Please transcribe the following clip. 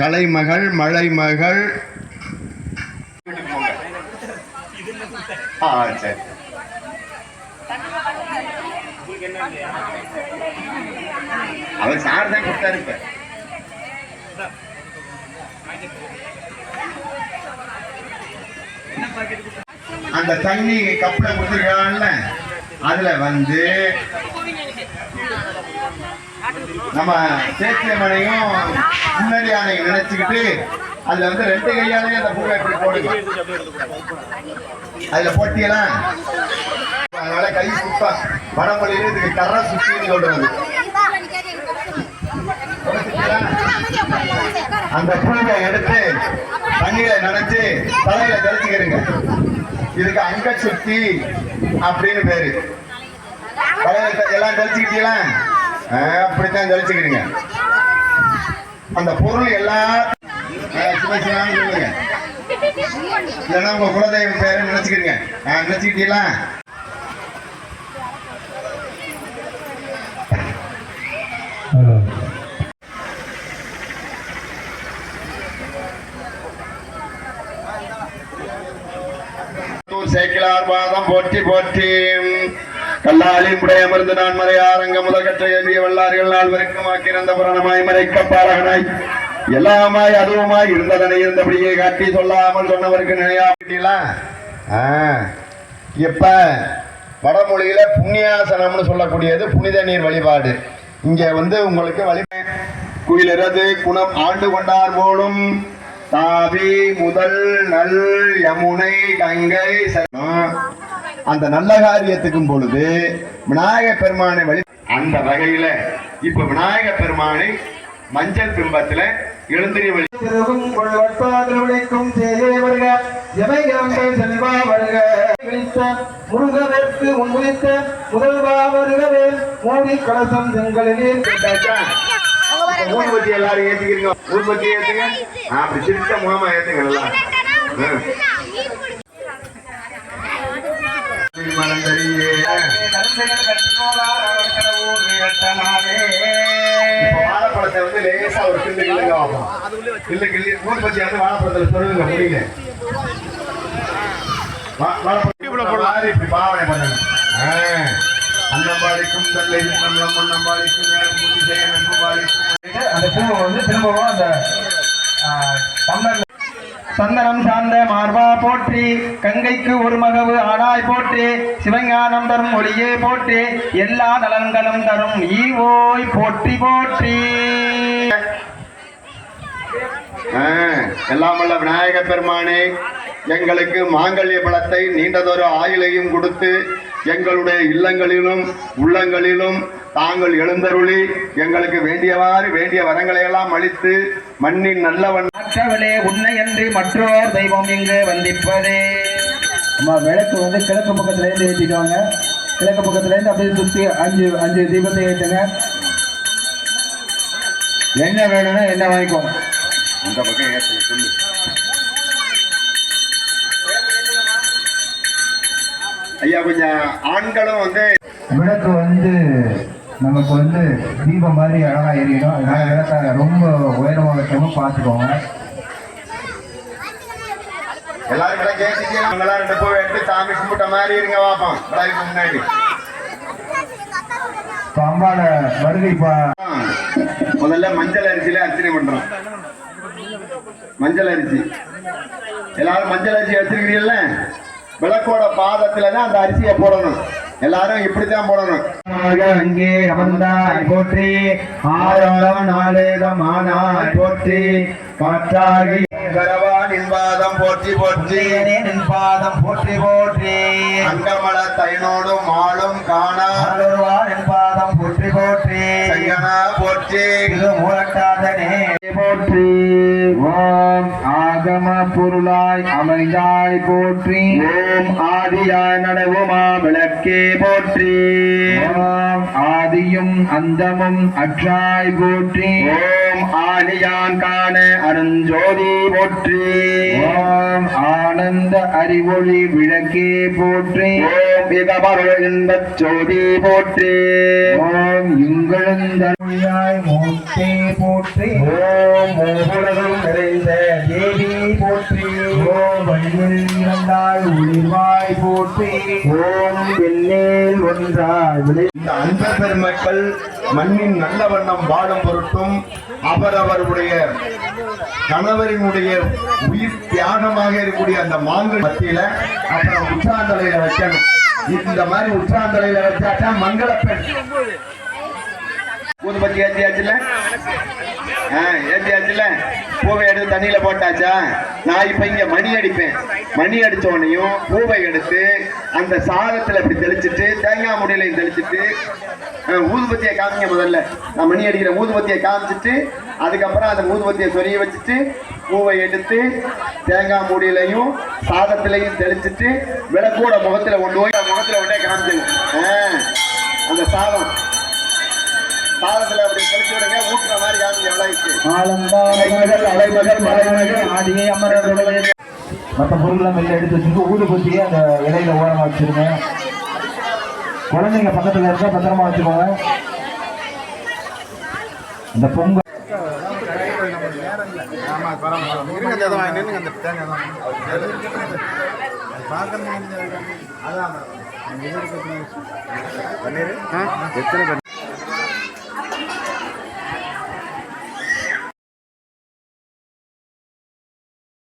கலைமகள் மலைமகள். ஆ சரி. அவர் சார் தான் கொடுத்தாரு இப்ப. அந்த தண்ணி கப்பல கொடுத்துருக்காங்கல்ல அதுல வந்து நம்ம சேத்தியமனையும் முன்னாடி யானையும் நினைச்சுக்கிட்டு அதுல வந்து ரெண்டு கையாலையும் அந்த பூவை எப்படி போடுங்க அதுல போட்டியெல்லாம். அதனால கை சுத்தா வடமொழியில இதுக்கு கர சுத்தின்னு சொல்றது. அந்த பூவை எடுத்து தண்ணியில நினைச்சு தலையில தெளிச்சுக்கிறீங்க இதுக்கு அங்க சுத்தி அப்படின்னு பேரு. தலையில எல்லாம் தெளிச்சுக்கிட்டீங்களா? அப்படித்தான் தெளிச்சுக்கிறீங்க அந்த பொருள் எல்லாம் சொல்லுங்க. இல்லைன்னா உங்க குலதெய்வம் பேரை நினைச்சுக்கிறீங்க நினைச்சுக்கிட்டீங்களா? சேக்கிலார் பாதம் போட்டி போட்டி. கல்லாலி முடைய அமர்ந்து நான் மறையாரங்க முதல் கற்ற எழுதிய வல்லார்கள் நாள் வரைக்கும் ஆக்கிரந்த புராணமாய் மறைக்க பாரகனாய் எல்லாமாய் அதுவுமாய் இருந்ததனை இருந்தபடியே காட்டி சொல்லாமல் சொன்னவருக்கு நினையாட்டீங்களா இப்ப வடமொழியில புண்ணியாசனம்னு சொல்லக்கூடியது புனித நீர் வழிபாடு. இங்க வந்து உங்களுக்கு வழிபாடு குயிலிறது குணம் ஆண்டு கொண்டார் போலும். தாவி முதல் நல் யமுனை கங்கை சரணம் அந்த நல்ல காரியத்துக்கும் பொழுது விநாயக பெருமானை வழி அந்த வகையில இப்ப விநாயக பெருமானை மஞ்சள் பிம்பத்துல எழுந்திரி வழி திருவும் கொள்ளட்டாதில் விளைக்கும் சேயே வருக. எவை இறங்கள் செல்வா வருக. முருகவேற்கு முன்வைத்த முதல்வா வருகவே. மூடி கலசம் செங்கலிலே. ஊதுபத்தி எல்லாரும் ஏத்துக்கிறீங்க. ஊதுபத்தி ஏத்துங்க. அப்படி சிரிச்ச முகமா ஏத்துங்க வாழைப்பழத்தை வந்து லேசா ஒரு கிள்ளுங்க பார்ப்போம். கிள்ளு கிள்ளி ஊதுபத்தி வந்து வாழைப்பழத்துல மாதிரி இப்படி பாவனை பண்ணுங்க ஆ. அன்னம்பாடிக்கும் தல்லை நம்மளம் முன்னம்பாடிக்கும் நேரம் பூஜை செய்ய நண்புபாடிக்கும் அந்த பூவை வந்து திரும்பவும் அந்த டம்ளர்ல சந்தனம் சார்ந்த மார்பா போற்றி கங்கைக்கு ஒரு மகவு ஆடாய் போற்றி சிவஞானம் தரும் ஒளியே போற்றி எல்லா நலன்களும் தரும் ஈவோய் போற்றி போற்றி. எல்லாம் உள்ள விநாயக பெருமானே எங்களுக்கு மாங்கல்ய பலத்தை நீண்டதொரு ஆயுளையும் கொடுத்து எங்களுடைய இல்லங்களிலும் உள்ளங்களிலும் தாங்கள் எழுந்தருளி எங்களுக்கு வேண்டியவாறு வேண்டிய வரங்களை எல்லாம் அளித்து மண்ணின் நல்லவன் மற்றவளே உன்னை அன்றி மற்றோர் தெய்வம் இங்கு வந்திப்பதே. அம்மா விளக்கு வந்து கிழக்கு பக்கத்துல இருந்து ஏற்றிடுவாங்க கிழக்கு பக்கத்துல இருந்து அப்படியே சுத்தி அஞ்சு அஞ்சு தீபத்தை ஏற்றுங்க என்ன வேணும்னா என்ன வாங்கிக்கோங்க. அந்த பக்கம் ஏற்றுங்க சொல்லு. ஐயா கொஞ்சம் ஆண்களும் வந்து விளக்கு வந்து நமக்கு வந்து தீபம் மாதிரி அழகா எரியணும். அதனால விளக்க ரொம்ப உயரமா வைக்காம பார்த்துக்கோங்க. விளக்கு ஏற்றிட்டு அவங்களாம் ரெண்டு பூ எடுத்து சாமி கும்பிட்ட மாதிரி இருங்க வாப்போம் விளக்கு முன்னாடி அம்பால வருகை முதல்ல மஞ்சள் அரிசியில அர்ச்சனை பண்றோம் மஞ்சள் அரிசி எல்லாரும் மஞ்சள் அரிசி வச்சிருக்கிறீங்கல்ல விளக்கோட பாதத்துல தான் அந்த அரிசியை போடணும் எல்லாரும் இப்படித்தான் போடணும் அங்கே அமர்ந்தாய் போற்றி ஆரோரம் நாளேகம் ஆனாய் போற்றி காற்றாகி கரவானின் பாதம் போற்றி போற்றி. நின் பாதம் போற்றி போற்றி. அங்கமல தைனோடும் மாலும் காணா. ஆளுருவான் பாதம் போற்றி போற்றி. சையனா போற்றி. இது மூலக்காதனே போற்றி. ஓம் ஆக ஆகம பொருளாய் அமைந்தாய் போற்றி. ஓம் ஆதியாய் நடவுமா விளக்கே போற்றி. ஓம் ஆதியும் அந்தமும் அற்றாய் போற்றி. ஓம் ஆலியான் காண அருஞ்சோதி போற்றி. ஓம் ஆனந்த அறிவொளி விளக்கே போற்றி. ஓம் இதபருள் இன்பச் ஜோதி போற்றி. ஓம் இங்களந்தருளியாய் மூர்த்தே போற்றி. ஓம் மூவுலகம் நிறைந்த தேவி போற்றி. ஓம் வழியில் இறந்தாய் உயிர்வாய் போற்றி. ஓம் பெண்ணேல் ஒன்றாய் இந்த அன்ப பெருமக்கள் மண்ணின் நல்ல வண்ணம் வாழும் பொருட்டும் அவரவருடைய கணவரினுடைய உயிர் தியாகமாக இருக்கக்கூடிய அந்த மாங்கல் மத்தியில அப்புறம் உற்றாந்தலையில வைக்கணும். இந்த மாதிரி உற்றாந்தலையில வச்சாட்டா மங்கள பெண். ஊதுபத்தி ஏற்றியாச்சுல ஆ ஏற்றியாச்சுல பூவை எடுத்து தண்ணியில போட்டாச்சா? நான் இப்ப இங்க மணி அடிப்பேன். மணி அடிச்ச உடனேயும் பூவை எடுத்து அந்த சாதத்துல இப்படி தெளிச்சிட்டு தேங்காய் முடியலையும் தெளிச்சிட்டு ஊதுபத்தியை காமிங்க முதல்ல. நான் மணி அடிக்கிற ஊதுபத்தியை காமிச்சிட்டு அதுக்கப்புறம் அந்த ஊதுபத்தியை சொரிய வச்சுட்டு பூவை எடுத்து தேங்காய் மூடியிலையும் சாதத்திலையும் தெளிச்சிட்டு விளக்கோட முகத்தில் கொண்டு போய் அந்த கொண்டே காமிச்சிடும் ஆ, அந்த சாதம். சாதத்தில் அப்படி தெளிச்சு விடுங்க ஊட்டுற மாதிரி காமிங்க விளைவிச்சு அலைமகள் அலைமகள் மலைமகள் ஆதியை அமரருடைய மற்ற பொருள்லாம் வெளில எடுத்து வச்சுட்டு ஊதுபத்தியை அந்த இலையில ஓரமா வச்சிருங்க. குழந்தைங்க பக்கத்துல இருந்தா பத்திரமா வச்சுக்கோங்க. இந்த பொங்கல் எத்தனை